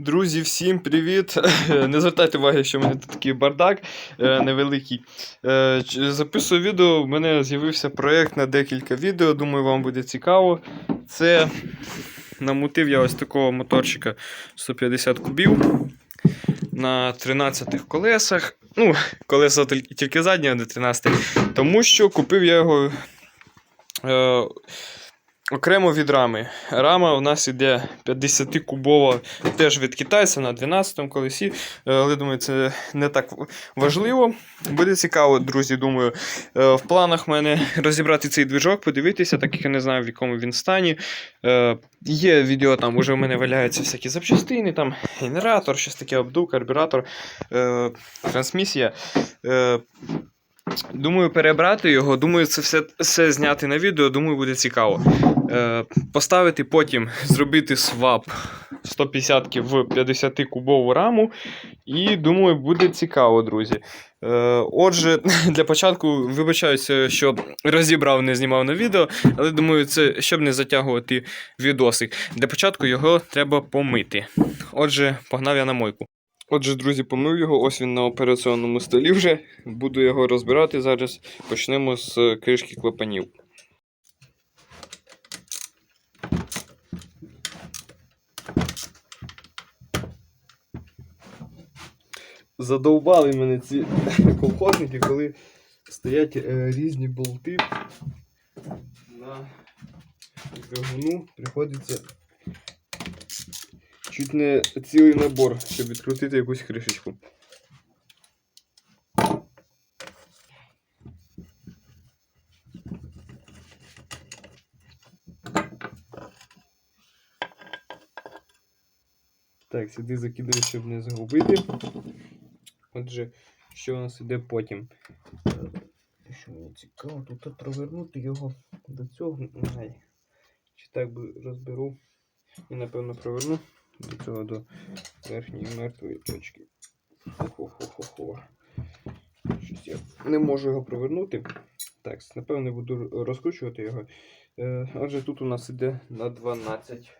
Друзі, всім привіт! Не звертайте уваги, що в мене тут такий бардак е, невеликий. Е, записую відео, в мене з'явився проєкт на декілька відео, думаю, вам буде цікаво. Це намутив я ось такого моторчика 150 кубів на 13 колесах. Ну, колеса тільки задні, а не 13. Тому що купив я його. Окремо від рами. Рама у нас іде 50-кубова, теж від китайця на 12-му колесі. Е, Але думаю, це не так важливо. Буде цікаво, друзі. Думаю, Е, в планах в мене розібрати цей движок, подивитися, так як я не знаю, в якому він стані. Е, Є відео, там вже в мене валяються всякі запчастини, там генератор, щось таке, обдув, карбюратор, трансмісія. Думаю, перебрати його, думаю, це все, все зняти на відео, думаю, буде цікаво. Е, поставити потім, зробити свап 150 в 50-кубову раму. І думаю, буде цікаво, друзі. Е, отже, для початку вибачаюся, що розібрав, не знімав на відео, але думаю, це щоб не затягувати відосик. Для початку його треба помити. Отже, погнав я на мойку. Отже, друзі, помив його, ось він на операційному столі вже. Буду його розбирати зараз. Почнемо з е, кришки клапанів. Задовбали мене ці колхозники, коли стоять е, різні болти на двигуну. Приходиться чуть не цілий набор, щоб відкрутити якусь кришечку. Так, сюди закидаю, щоб не загубити. Отже, що у нас іде потім? Е, Що мені цікаво, тут провернути його до цього. Ай. Чи так би розберу. І напевно проверну до цього до верхньої мертвої точки. Хо-хо-хо-хо-хо. Щось я не можу його провернути. Так, напевно, буду розкручувати його. Е, Отже, тут у нас іде на 12.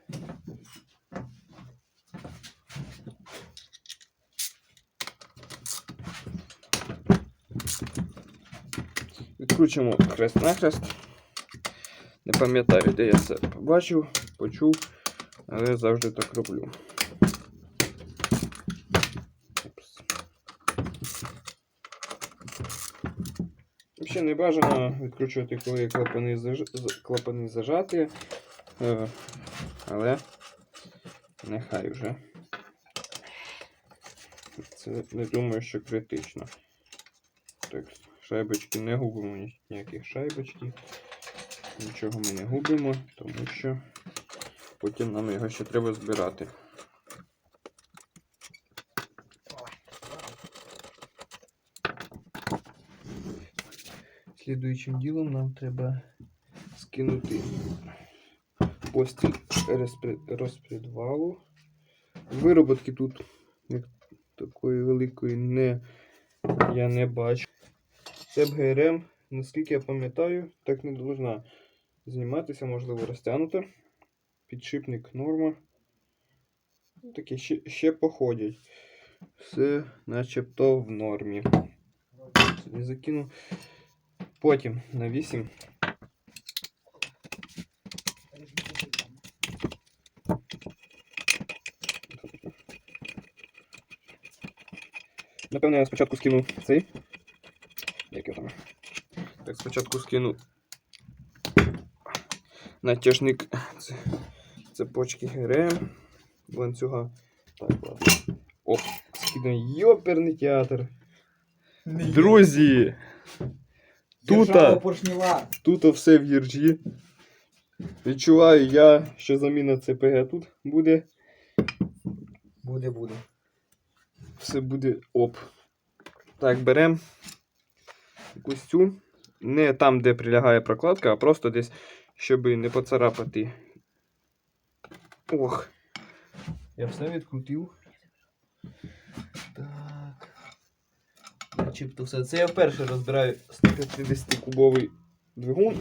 Відкручуємо хрест-нахрест. Не пам'ятаю, де я це побачив, почув, але завжди так роблю. Взагалі не бажано відкручувати, коли клапани, заж... клапани зажаті, е, але нехай вже. Це не думаю, що критично. Так, шайбочки не губимо ніяких шайбочків. Нічого ми не губимо, тому що потім нам його ще треба збирати. Слідуючим ділом нам треба скинути постіль розпредвалу. Вироботки тут такої великої не, я не бачу. Це ГРМ, наскільки я пам'ятаю, так не должна зніматися, можливо, розтягнута. Підшипник норма. Таке ще, ще походять. Все начебто в нормі. Сюди закину. Потім на 8. Напевно, я спочатку скину цей. Як його там? Так, спочатку скину натяжник цепочки ГРМ, ланцюга. Так, ладно. Оп, скидаємо йоперний театр. Друзі! Тут все в іржі. Відчуваю я, що заміна ЦПГ тут буде. Буде, буде. Все буде оп. Так, беремо якусь цю. Не там, де прилягає прокладка, а просто десь, щоб не поцарапати. Ох. Я все відкрутив. Так. Начебто все. Це я вперше розбираю 150-кубовий двигун.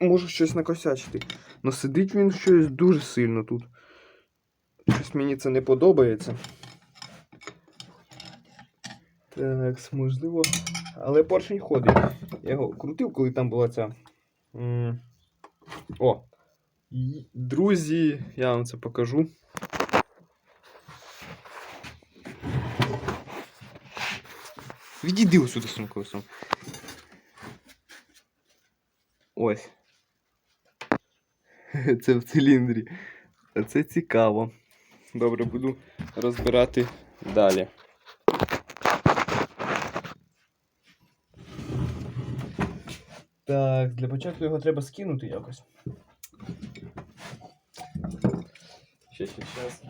Можу щось накосячити. Но сидить він щось дуже сильно тут. Щось Щось мені це не подобається. Так, можливо. Але поршень ходить. Я його крутив, коли там була ця. О! Друзі, я вам це покажу. Відійди сюди своїм колесом. Ось. Це в циліндрі. Це цікаво. Добре, буду розбирати далі. Так, для початку його треба скинути якось. Ще, ще, щас.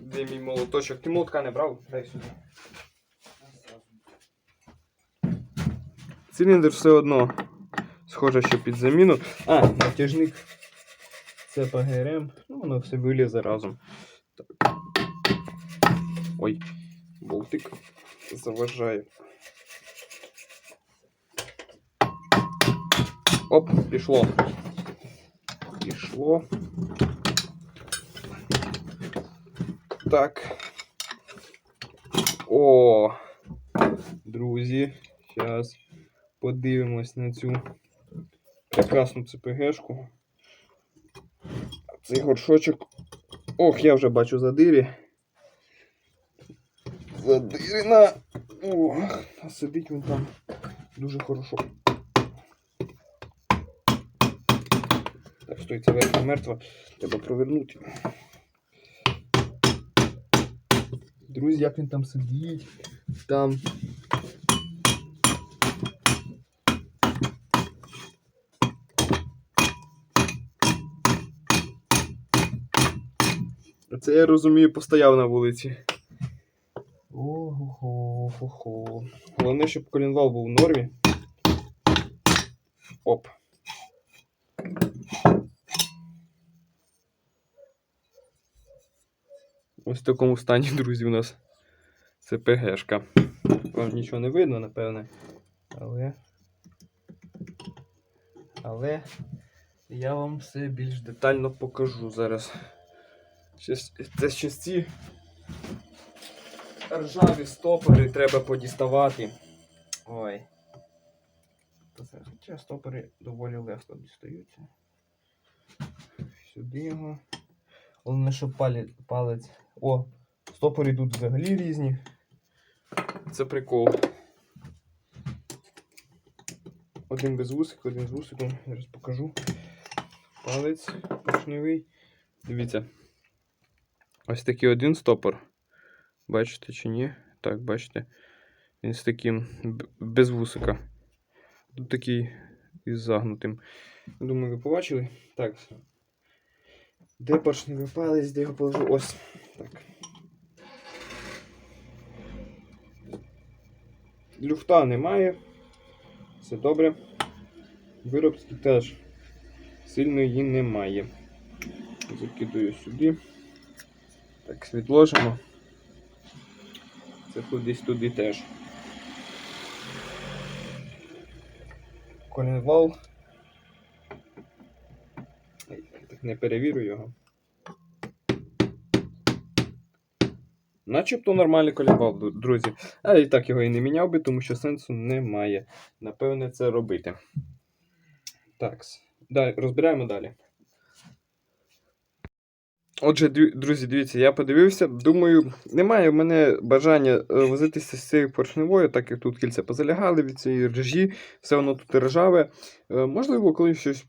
Де мій молоточок? Ти молотка не брав? Дай сюди. Циліндр все одно схоже, що під заміну. А, натяжник. Це ПГРМ. Ну, воно все вилізе разом. Так. Ой, болтик заважає. Оп, пішло. Пішло. Так. О! Друзі, зараз подивимось на цю прекрасну ЦПГшку. Цей горшочок. Ох, я вже бачу задирі. Задирина. Ох, а сидить він там дуже хорошо. Так, стой, це верхня мертва. Треба провернути. Друзі, як він там сидить. Там. Це я розумію, постояв на вулиці. Ого, хо Головне, щоб колінвал був в нормі. Оп. Ось в такому стані, друзі, у нас це ПГшка. Вам нічого не видно, напевне. Але. Але я вам все більш детально покажу зараз. Це ще ці ржаві стопори треба подіставати. Ой. Хоча стопори доволі легко дістаються. Сюди його. Головне, щоб палець. О, стопори тут взагалі різні. Це прикол. Один без вусик, один з вусиком. Зараз покажу. Палець поршневий. Дивіться. Ось такий один стопор. Бачите чи ні? Так, бачите. Він з таким без вусика. Тут такий із загнутим. Думаю, ви побачили? Так. Де поршневий палець, де його положу? Ось. Так. Люфта немає. Все добре. Виробський теж сильно її немає. Закидую сюди. Так, відложимо. Це кудись туди теж. Колінвал. Так не перевірю його. Начебто нормальний колінвал, ду- друзі. А і так його і не міняв би, тому що сенсу немає. Напевне, це робити. Так, далі, розбираємо далі. Отже, друзі, дивіться, я подивився. Думаю, немає в мене бажання е, возитися з цією поршневою, так як тут кільця позалягали від цієї ржі, все воно тут ржаве. Е, Можливо, колись щось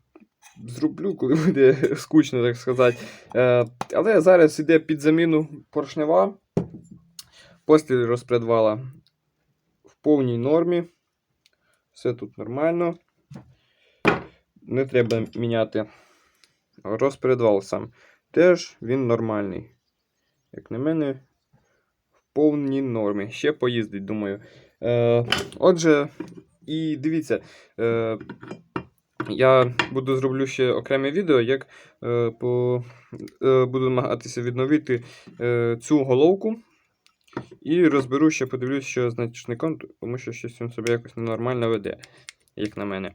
зроблю, коли буде скучно, так сказати. Е, Але зараз іде під заміну поршнева. Постіль розпредвала в повній нормі. Все тут нормально. Не треба міняти розпредвал сам. Теж він нормальний. Як на мене, в повній нормі. Ще поїздить, думаю. Е, отже, і дивіться, е, я буду зроблю ще окреме відео, як е, по, е, буду намагатися відновити е, цю головку. І розберу ще, подивлюсь, що з натяжником, тому що щось він себе якось ненормально веде, як на мене.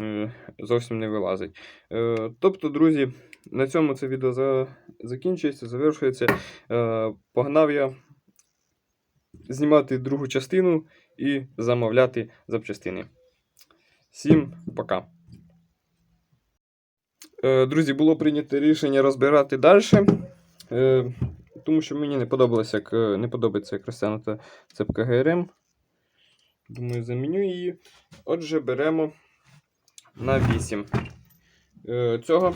Е, зовсім не вилазить. Е, тобто, друзі, на цьому це відео за... закінчується, завершується. Е, погнав я знімати другу частину і замовляти запчастини. Всім пока. Друзі, було прийнято рішення розбирати далі. Тому що мені не подобалося, як е, не подобається, як розтягнута цепка ГРМ. Думаю, заміню її. Отже, беремо на 8 е, цього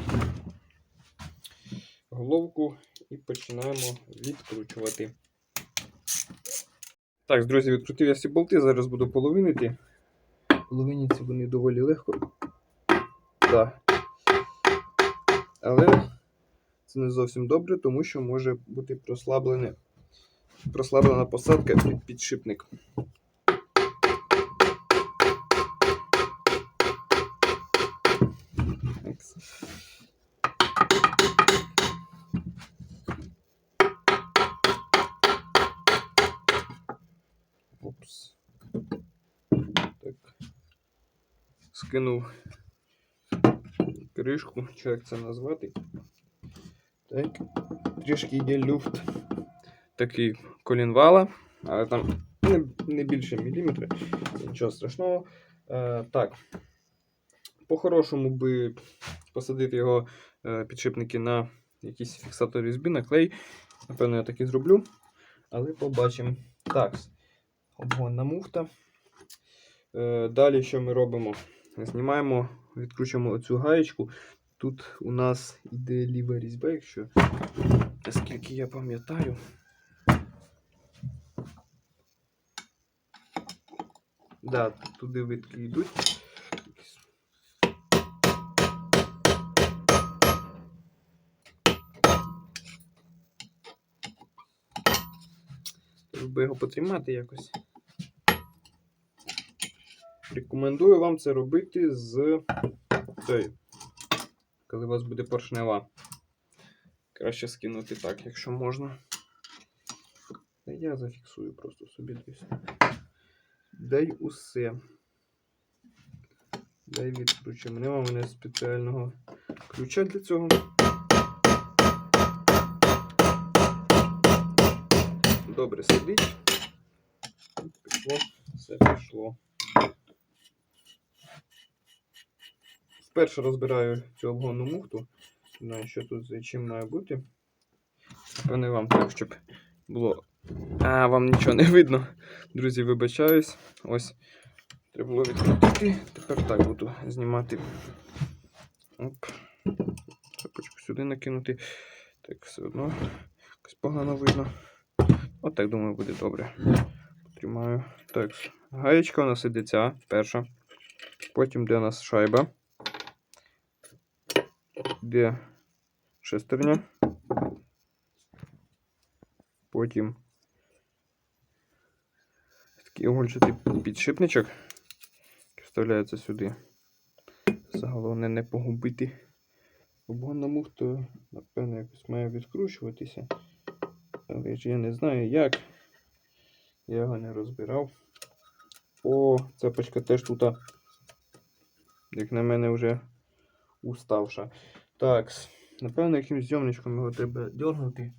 головку і починаємо відкручувати. Так, друзі, відкрутив я всі болти, зараз буду половинити. Половиніці вони доволі легко. Так. Але це не зовсім добре, тому що може бути прослаблене, прослаблена посадка під підшипник. Опс. Так. Скинув кришку, чи як це назвати. Так. Трішки йде люфт. Такий колінвала, але там не, не більше міліметра. Нічого страшного. Е, так. По-хорошому би посадити його е, підшипники на якісь фіксатор різьби, на клей. Напевно, я так і зроблю. Але побачимо. Так. Обгонна муфта. Е, далі що ми робимо? Знімаємо, відкручуємо оцю гаєчку. Тут у нас іде ліва різьба, якщо наскільки я пам'ятаю. Да, туди витки йдуть. Треба його потримати якось. Рекомендую вам це робити з цією, коли у вас буде поршнева. Краще скинути так, якщо можна. Я зафіксую просто собі десь. Дай усе. Дай відкручуємо. Нема в мене спеціального ключа для цього. Добре сидить. Пішло, все пішло. Вперше розбираю цю обгонну муфту. Знаю, що тут за чим має бути. Вони вам так, щоб було. А, вам нічого не видно. Друзі, вибачаюсь. Ось. Треба було відкрутити. Тепер так буду знімати. Оп. Цепочку сюди накинути. Так, все одно якось погано видно. От так, думаю, буде добре. Тримаю. Так, гаєчка у нас іде ця перша. Потім де у нас шайба. Де шестерня. Потім такий угольчатий підшипничок, який вставляється сюди. Головне не погубити. Обгонна муфта, напевно, якось має відкручуватися. Але ж я не знаю як. Я його не розбирав. О, цепочка теж тут, як на мене, вже уставша. Так, напевно, якимсь зйомничком його треба дергнути.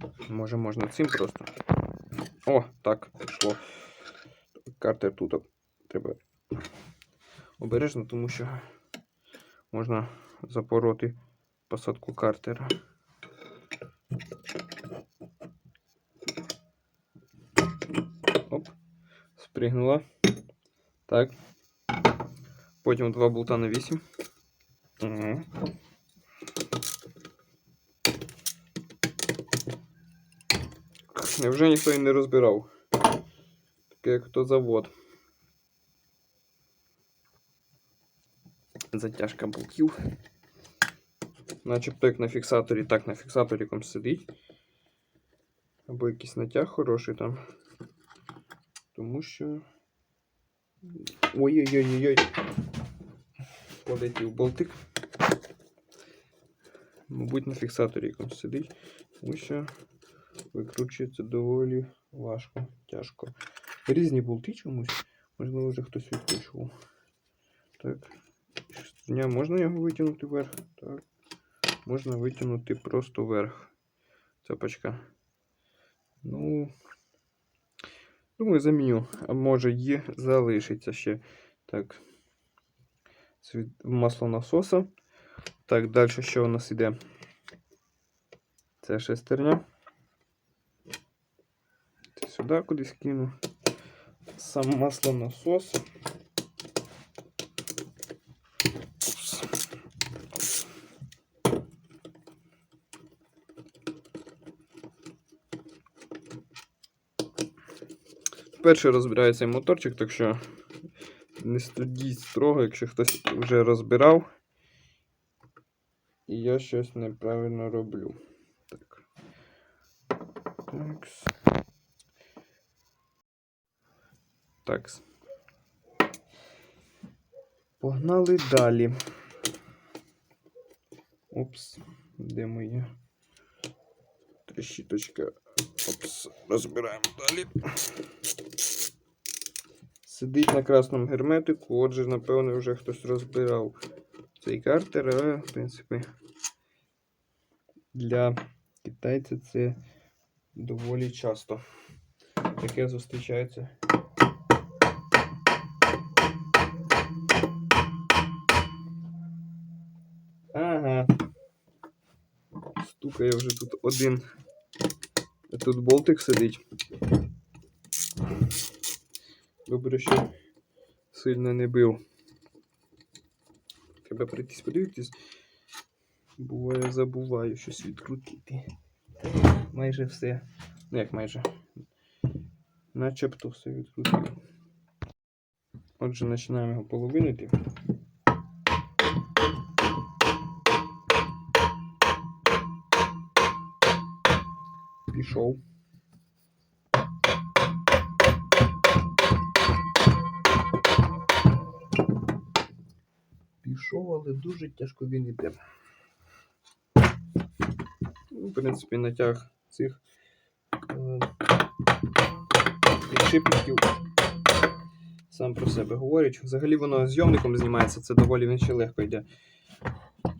Тут, може, можна цим просто. О, так, пішло. Картер тут треба обережно, тому що можна запороти посадку картера. Оп, спригнула. Так. Потім два болта на 8. Невже ніхто і не розбирав? Таке як то завод. Затяжка болтів. Начебто як на фіксаторі, так на фіксаторі сидить. Або якийсь натяг хороший там. Тому що. Ой-ой-ой-ой. Полетів болтик. Мабуть, на фіксаторі якомусь сидить. Тому що викручується доволі важко, тяжко. Різні болти чомусь. Можливо, вже хтось відкручував. Так. шестерня. Можна його витягнути вверх? Так. Можна витягнути просто вверх. Цепочка. Ну. Думаю, заміню. А може і залишиться ще. Так. Це від маслонасоса. Так, далі що у нас іде? Це шестерня. Сюди кудись кину. Сам маслонасос. Перший розбираю цей моторчик, так що не студіть строго, якщо хтось вже розбирав. І я щось неправильно роблю. Так. Такс. Такс. Погнали далі. Опс, де моя трещіточка? Опс, розбираємо далі. Сидить на красному герметику, отже, напевно, вже хтось розбирав цей картер, але, в принципі, для китайця це доволі часто. Таке зустрічається. Ага. Стукає вже тут один. Тут болтик сидить. Добре, що сильно не бив. Треба прийтись подивитись. Буває, забуваю щось відкрутити. Майже все. Ну як майже. Начебто все відкрутив. Отже, починаємо його половинити. Пішов. Пішов, але дуже тяжко він іде. Ну, в принципі, натяг цих е, підшипників сам про себе говорить. Взагалі воно зйомником знімається, це доволі він легко йде.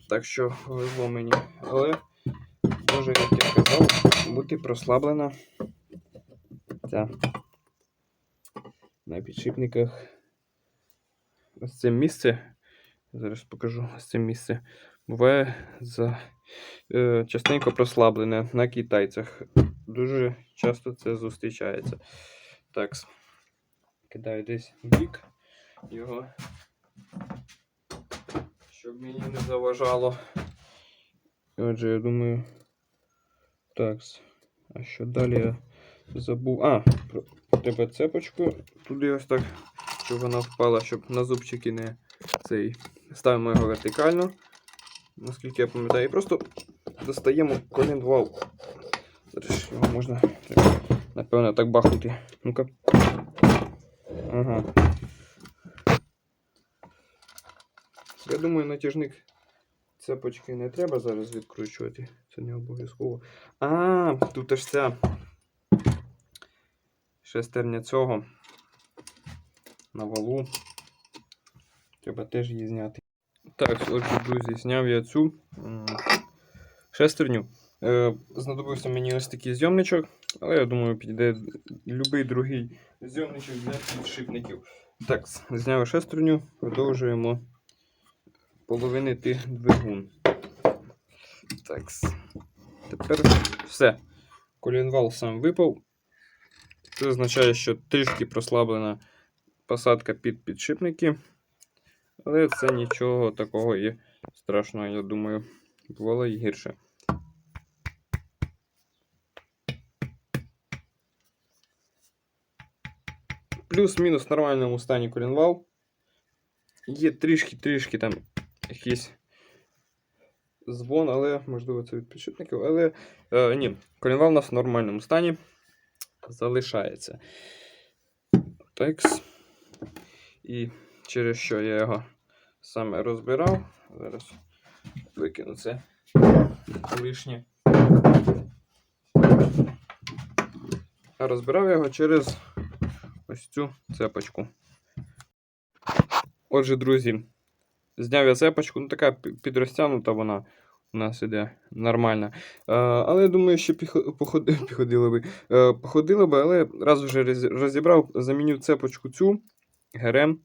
Так що повезло мені. Але може, як я казав, бути прослаблена ця на підшипниках. Ось це місце. Зараз покажу ось це місце. Буває за, е, частенько прослаблене на китайцях. Дуже часто це зустрічається. Так. Кидаю десь бік його, щоб мені не заважало. Отже, я думаю. Так. А що далі я забув? А, треба цепочку туди ось так, щоб вона впала, щоб на зубчики не цей. Ставимо його вертикально, наскільки я пам'ятаю, і просто достаємо коленвал. Зараз його можна, напевно, так бахнути. Ну-ка. Ага. Я думаю, натяжник цепочки не треба зараз відкручувати. Це не обов'язково. А, тут аж ця шестерня цього на валу. Треба теж її зняти. Так, отже, друзі, зняв я цю шестерню. Е, знадобився мені ось такий зйомничок, але я думаю, підійде будь-який другий зйомничок для підшипників. Так, зняв шестерню, продовжуємо половинити двигун. Так, тепер все. Колінвал сам випав. Це означає, що трішки прослаблена посадка під підшипники. Але це нічого такого і страшного, я думаю, бувало і гірше. Плюс-мінус в нормальному стані колінвал. Є трішки-трішки там якийсь дзвон, але можливо це від підшипників. Але е, ні, колінвал у нас в нормальному стані залишається. Такс. І через що я його саме розбирав. Зараз викину це лишнє. А розбирав його через ось цю цепочку. Отже, друзі, зняв я цепочку, ну така пі- підрозтягнута вона у нас іде нормальна. Е, але я думаю, що піхо- би. Е, походили би, але раз вже розібрав, заміню цепочку цю ГРМ.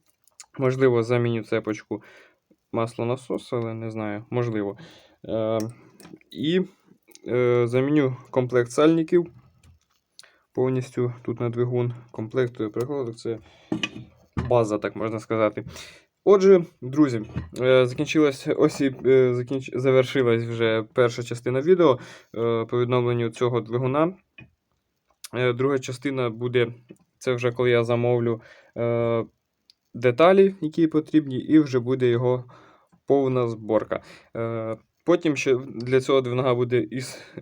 Можливо, заміню цепочку маслонасосу, але не знаю, можливо. Е, і заміню комплект сальників повністю тут на двигун. Комплект приходу це база, так можна сказати. Отже, друзі, е, закінчилась ось е, закінч... завершилась вже перша частина відео е, по відновленню цього двигуна. Друга частина буде це вже коли я замовлю деталі, які потрібні, і вже буде його повна зборка. Потім ще для цього двигуна буде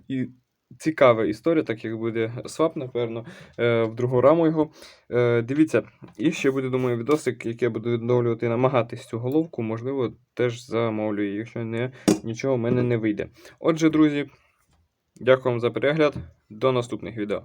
і цікава історія, так як буде свап, напевно, е, в другу раму його. Е, Дивіться, і ще буде, думаю, відосик, який я буду відновлювати, намагатись цю головку, можливо, теж замовлюю, якщо не, нічого в мене не вийде. Отже, друзі, дякую вам за перегляд. До наступних відео.